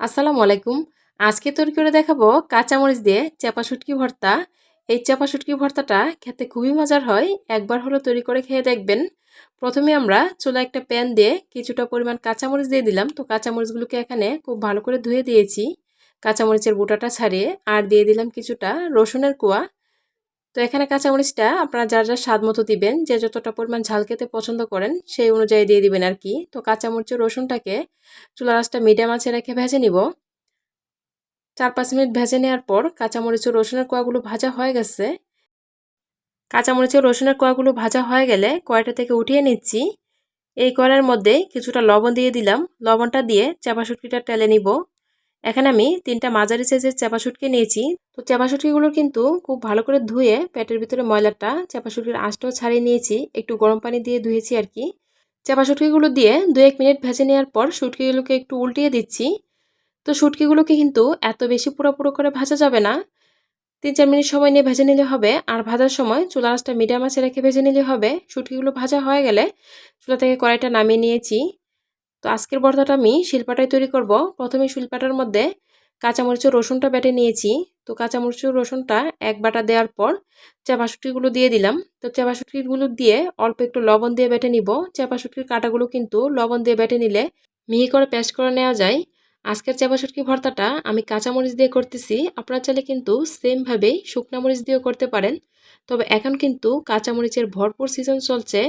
আসসালামু আলাইকুম। আজকে তৈরি করে দেখাবো কাঁচামরিচ দিয়ে চাপা শুটকি ভর্তা। এই চাপা শুটকি ভর্তাটা খেতে খুবই মজার হয়, একবার হলো তৈরি করে খেয়ে দেখবেন। প্রথমে আমরা চুলা একটা প্যান দিয়ে কিছুটা পরিমাণ কাঁচামরিচ দিয়ে দিলাম। তো কাঁচামরিচগুলোকে এখানে খুব ভালো করে ধুয়ে দিয়েছি। কাঁচামরিচের বুটাটা ছাড়িয়ে আর দিয়ে দিলাম কিছুটা রসুনের কুয়া। তো এখানে কাঁচামরিচটা আপনারা যার যার স্বাদ মতো দিবেন, যে যতটা পরিমাণ ঝাল খেতে পছন্দ করেন সেই অনুযায়ী দিয়ে দিবেন আর কি। তো কাঁচামরিচের রসুনটাকে চুলা রাসটা মিডিয়াম আছে রেখে ভেজে নিব। চার পাঁচ মিনিট ভেজে নেওয়ার পর কাঁচামরিচের রসুনের কোয়াগুলো ভাজা হয়ে গেছে। কাঁচামরিচের রসুনের কোয়াগুলো ভাজা হয়ে গেলে কয়টা থেকে উঠিয়ে নিচ্ছি। এই কড়াইয়ের মধ্যে কিছুটা লবণ দিয়ে দিলাম। লবণটা দিয়ে চাপা শুটকিটা টেলে নিব। এখানে আমি তিনটা মাঝারি সাইজের চাপা শুটকি নিয়েছি। তো চাপা শুটকিগুলো কিন্তু খুব ভালো করে ধুয়ে পেটের ভিতরে ময়লাটা, চাপা শুটকির আঁশটাও ছাড়িয়ে নিয়েছি, একটু গরম পানি দিয়ে ধুয়েছি আর কি। চাপা শুটকিগুলো দিয়ে দু এক মিনিট ভেজে নেওয়ার পর শুটকিগুলোকে একটু উল্টিয়ে দিচ্ছি। তো শুটকিগুলোকে কিন্তু এত বেশি পুরোপুরো করে ভাজা যাবে না। তিন চার মিনিট সময় নিয়ে ভেজে নিলে হবে আর ভাজার সময় চুলা আঁচটা মিডিয়াম আছে রেখে ভেজে নিলে হবে। শুটকিগুলো ভাজা হয়ে গেলে চুলা থেকে কড়াইটা নামিয়ে নিয়েছি। তো আজকের ভর্তাটা আমি শিলপাটায় তৈরি করব। প্রথমে শিলপাটার মধ্যে কাঁচামরিচ রসুনটা বেটে নিয়েছি। তো কাঁচামরিচ রসুনটা এক বাটা দেওয়ার পর চেপাশুটিগুলো দিয়ে দিলাম। তো চেপাশুটিগুলো দিয়ে অল্প একটু লবণ দিয়ে বেটে নিব। চেপাশুটির কাঁটাগুলো কিন্তু লবণ দিয়ে বেটে নিলে মিহি করে পেস্ট করে নেওয়া যায়। আজকের চাপা ভর্তাটা? আমি কাঁচামরিচ দিয়ে করতেছি। আপনারা চাইলে কিন্তু সেমভাবেই মরিচ দিয়েও করতে পারেন। তবে এখন কিন্তু কাঁচামরিচের ভরপুর সিজন চলছে।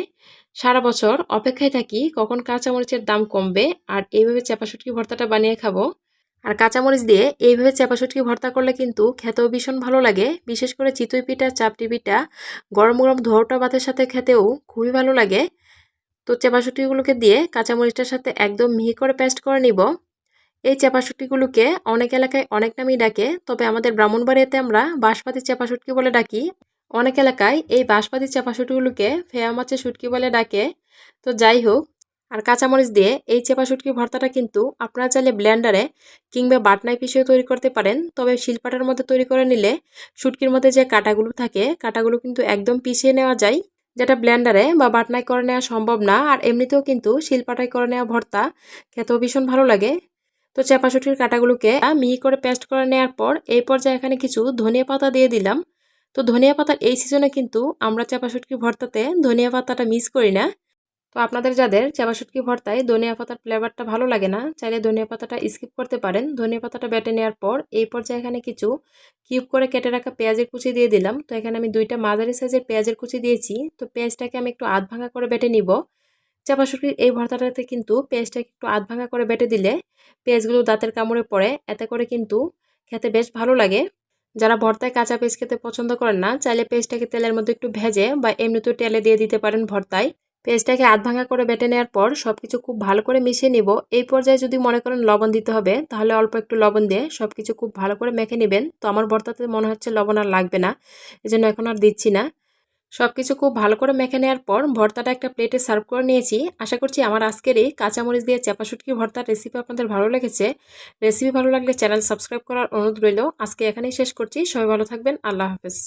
সারা বছর অপেক্ষায় থাকি কখন কাঁচামরিচের দাম কমবে আর এইভাবে চাপা শুটকি ভর্তাটা বানিয়ে খাব। আর কাঁচামরিচ দিয়ে এইভাবে চাপা শুটকি ভর্তা করলে কিন্তু খেতেও ভীষণ ভালো লাগে। বিশেষ করে চিতই পিঠা, চাপটি পিঠা, গরম গরম ধোয়াটা ভাতের সাথে খেতেও খুবই ভালো লাগে। তো চাপা শুটকিগুলোকে দিয়ে কাঁচামরিচটার সাথে একদম মিহি করে পেস্ট করে নিব। এই চাপাশুটকিগুলোকে অনেক এলাকায় অনেক নামই ডাকে, তবে আমাদের ব্রাহ্মণবাড়িয়াতে আমরা বাঁশপাতি চাপাশুটকি বলে ডাকি। অনেক এলাকায় এই বাঁশপাতি চাপাশুটকিগুলোকে ফেয়া মাছের শুটকি বলে ডাকে। তো যাই হোক, আর কাঁচামরিচ দিয়ে এই চেপা শুটকি ভর্তাটা কিন্তু আপনারা চাইলে ব্লেন্ডারে কিংবা বাটনায় পিছিয়ে তৈরি করতে পারেন, তবে শিলপাটার মধ্যে তৈরি করে নিলে শুটকির মধ্যে যে কাটাগুলো থাকে, কাটাগুলো কিন্তু একদম পিছিয়ে নেওয়া যায়, যেটা ব্লেন্ডারে বা বাটনায় করে নেওয়া সম্ভব না। আর এমনিতেও কিন্তু শিলপাটায় করে নেওয়া ভর্তা খেতেও ভীষণ ভালো লাগে। তো চাপাশুটির কাটাগুলোকে মিহি করে পেস্ট করে নেওয়ার পর এই পর্যায়ে এখানে কিছু ধনিয়া পাতা দিয়ে দিলাম। তো ধনিয়া পাতার এই সিজনে কিন্তু আমরা চাপাশুটকি ভর্তাতে ধনিয়া পাতাটা মিস করি না। তো আপনাদের যাদের চাপাশুটকি ভর্তায় ধনিয়া পাতার ফ্লেভারটা ভালো লাগে না, চাইলে ধনিয়া পাতাটা স্কিপ করতে পারেন। ধনিয়া পাতাটা বেটে নেওয়ার পর এই পর্যায়ে এখানে কিছু কিউব করে কেটে রাখা পেঁয়াজের কুচি দিয়ে দিলাম। তো এখানে আমি দুইটা মাঝারি সাইজের পেঁয়াজের কুচি দিয়েছি। তো পেঁয়াজটাকে আমি একটু আধ ভাঙা করে বেটে নিব। চাপা এই ভর্তাটাতে কিন্তু পেঁয়াজটাকে একটু আধ ভাঙা করে বেটে দিলে পেঁয়াজগুলো দাঁতের কামড়ে পড়ে, এতে করে কিন্তু খেতে বেশ ভালো লাগে। যারা ভর্তায় কাঁচা পেঁয়াজ খেতে পছন্দ করেন না, চাইলে পেঁয়াজটাকে তেলের মধ্যে একটু ভেজে বা এমনিতেও তেলে দিয়ে দিতে পারেন ভর্তায়। পেঁয়াজটাকে আধ ভাঙা করে বেটে নেওয়ার পর সব কিছু খুব ভালো করে মিশিয়ে নিব। এই পর্যায়ে যদি মনে করেন লবণ দিতে হবে, তাহলে অল্প একটু লবণ দিয়ে সব কিছু খুব ভালো করে মেখে নেবেন। তো আমার ভর্তাতে মনে হচ্ছে লবণ আর লাগবে না, এজন্য এখন আর দিচ্ছি না। সব কিছু খুব ভালো করে মেখে নেওয়ার পর ভর্তাটা একটা প্লেটে সার্ভ করে নিয়েছি। আশা করছি আমার আজকের এই কাঁচামরিচ দিয়ে চাপা শুটকি ভর্তার রেসিপি আপনাদের ভালো লেগেছে। রেসিপি ভালো লাগলে চ্যানেল সাবস্ক্রাইব করার অনুরোধ রইল। আজকে এখানেই শেষ করছি। সবাই ভালো থাকবেন। আল্লাহ হাফেজ।